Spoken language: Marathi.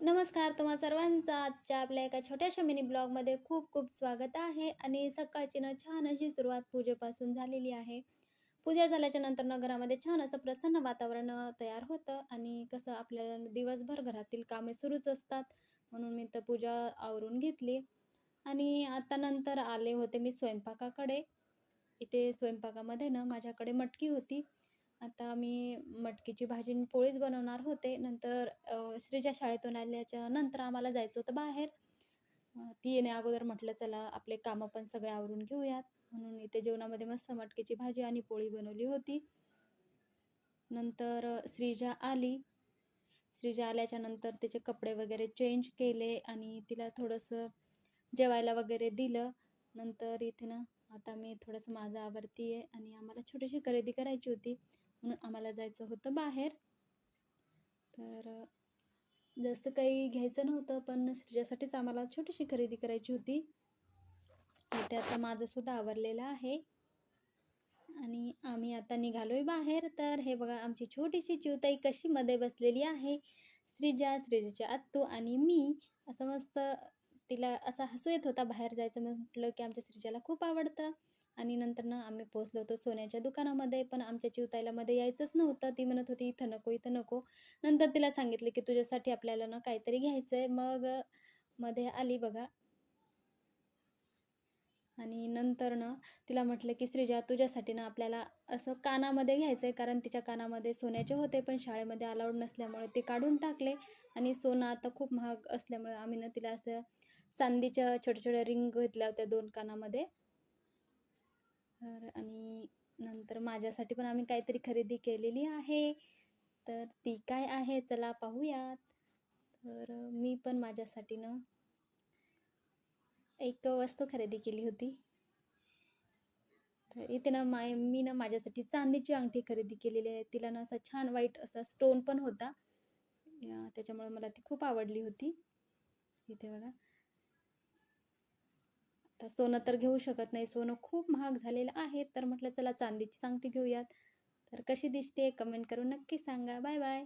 नमस्कार तुम्हा सर्वांचा आजच्या आपल्या एका छोट्याशा मिनी ब्लॉगमध्ये खूप खूप स्वागत आहे आणि सकाळची ना छान अशी सुरुवात पूजेपासून झालेली आहे. पूजा झाल्याच्यानंतर ना घरामध्ये छान असं प्रसन्न वातावरण तयार होतं आणि कसं आपल्याला दिवसभर घरातील कामे सुरूच असतात म्हणून मी तर पूजा आवरून घेतली. आणि आता नंतर आले होते मी स्वयंपाकाकडे. इथे स्वयंपाकामध्ये ना माझ्याकडे मटकी होती. आता मी मटकीची भाजी आणि पोळीच बनवणार होते. नंतर श्रीजा श्रीच्या शाळेतून आल्याच्यानंतर आम्हाला जायचं होतं बाहेर. ती येण्या अगोदर म्हटलं चला आपले कामं पण सगळे आवरून घेऊयात. म्हणून इथे जेवणामध्ये मस्त मटकीची भाजी आणि पोळी बनवली होती. नंतर श्रीजा आली. श्रीजा आल्याच्यानंतर तिचे कपडे वगैरे चेंज केले आणि तिला थोडंसं जेवायला वगैरे दिलं. नंतर इथे ना आता मी थोडंसं माझं आवडती आहे आणि आम्हाला छोटीशी खरेदी करायची होती. म्हणून आम्हाला जायचं होतं बाहेर. तर जास्त काही घ्यायचं नव्हतं पण श्रीजासाठीच आम्हाला छोटीशी खरेदी करायची होती. ते आता माझंसुद्धा आवरलेलं आहे. आणि आम्ही आता निघालोय बाहेर. तर हे बघा आमची छोटीशी चिवताई कशी मध्ये बसलेली आहे. श्रीजा श्रीजाच्या आत्तू आणि मी. असं मस्त तिला असा हसू येत होता बाहेर जायचं म्हटलं की आमच्या श्रीजाला खूप आवडतं. आणि नंतर ना आम्ही पोचलो होतो सोन्याच्या दुकानामध्ये पण आमच्या चिवतायलामध्ये यायचंच नव्हतं. ती म्हणत होती इथं नको इथं नको. नंतर तिला सांगितले की तुझ्यासाठी आपल्याला ना काहीतरी घ्यायचं आहे मग मध्ये आली बघा. आणि नंतर ना तिला म्हटलं की श्रीजा तुझ्यासाठी ना आपल्याला असं कानामध्ये घ्यायचं आहे कारण तिच्या कानामध्ये सोन्याचे होते पण शाळेमध्ये अलाउड नसल्यामुळे ते काढून टाकले. आणि सोनं आता खूप महाग असल्यामुळे आम्ही ना तिला असं चांदीच्या छोट्या छोट्या रिंग घेतल्या होत्या दोन कानामध्ये. तर आणि नंतर माझ्यासाठी पण आम्ही काहीतरी खरेदी केलेली आहे. तर ती काय आहे चला पाहूयात. तर मी पण माझ्यासाठी ना एक वस्तू खरेदी केली होती. तर इथे ना माय मी ना माझ्यासाठी चांदीची अंगठी खरेदी केलेली आहे. तिला ना असा छान वाईट असा स्टोन पण होता. त्याच्यामुळे मला ती खूप आवडली होती. इथे बघा. आता सोनं तर घेऊ शकत नाही. सोनं खूप महाग झालेलं आहे. तर म्हटलं चला चांदीची सांगती घेऊयात. तर कशी दिसते कमेंट करून नक्की सांगा. Bye bye